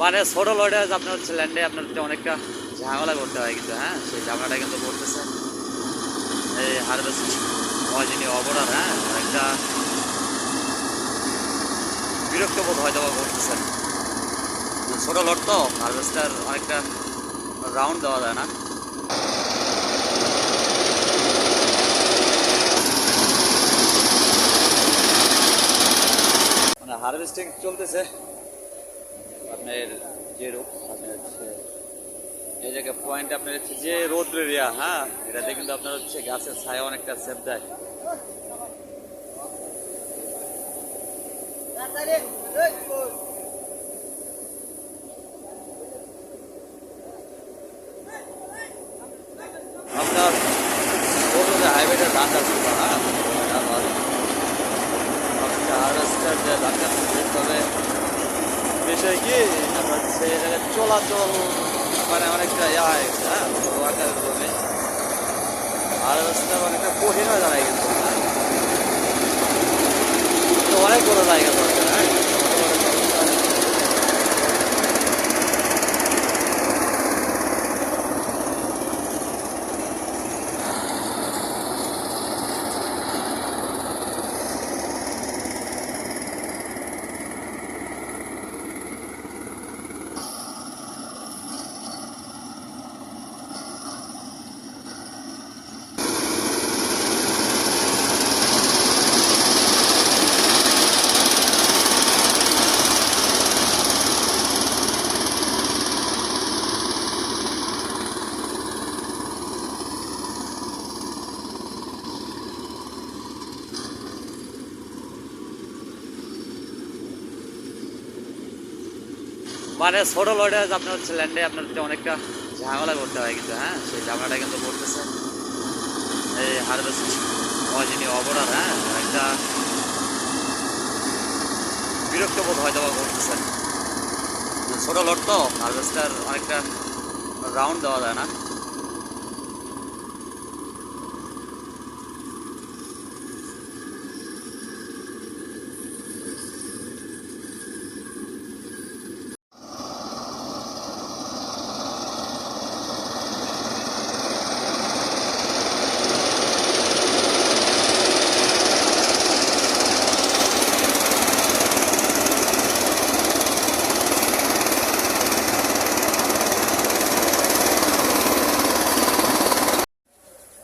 মানে ছোট লড়ে আপনার হচ্ছে ল্যান্ডে আপনার অনেকটা ঝামেলা করতে হয় কিন্তু হ্যাঁ? সেই ঝামেলাটা কিন্তু করতেছে। এই হারভেস্ট হয় যিনি হ্যাঁ? অনেকটা বিরক্ত বোধ হয়তো বা করতেছেন ছোট লট তো হারভেস্টার অনেকটা রাউন্ড দেওয়া যায় না। মানে হারভেস্টিং চলতেছে। আপনার যে রোগ আপনার হচ্ছে, এই জায়গায় পয়েন্ট আপনার হচ্ছে যে রোদ্র এরিয়া হ্যাঁ? এটাতে কিন্তু আপনার হচ্ছে গাছের ছায়া অনেকটা সেফ দেয়। আপনার হাইওয়েটা ধান চাষ করব হ্যাঁ এটা ভালো আপনার হারভেস্টার যে ধান চাষ করবে তবে বিষয় চলাচল মানে অনেকটা ইয়া হয়ে গেছে হ্যাঁ ওয়াটার আকারের আর হচ্ছে অনেকটা কঠিন হয়ে দাঁড়ায় গেছে হ্যাঁ তো অনেক বড় জায়গা দরকার হ্যাঁ মানে ছোট লড়ে আপনার হচ্ছে ল্যান্ডে আপনার অনেকটা ঝামেলা করতে হয় কিন্তু হ্যাঁ? সেই ঝামেলাটা কিন্তু করতেছে। এই হারভেস্ট হয় যিনি অবরার হ্যাঁ? একটা বিরক্ত বোধ হয়তো বা করতেছেন ছোট লট তো হারভেস্টার অনেকটা রাউন্ড দেওয়া যায় না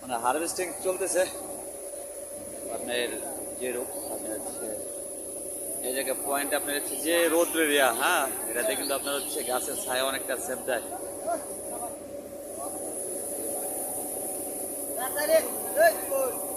মানে হারভেস্টিং চলতেছে আপনার যে রোগ হচ্ছে এই জায়গায় পয়েন্ট আপনার হচ্ছে যে রোদ্র এরিয়া হ্যাঁ এটাতে কিন্তু আপনার হচ্ছে গাছের ছায়া অনেকটা সেফ দেয়. Good.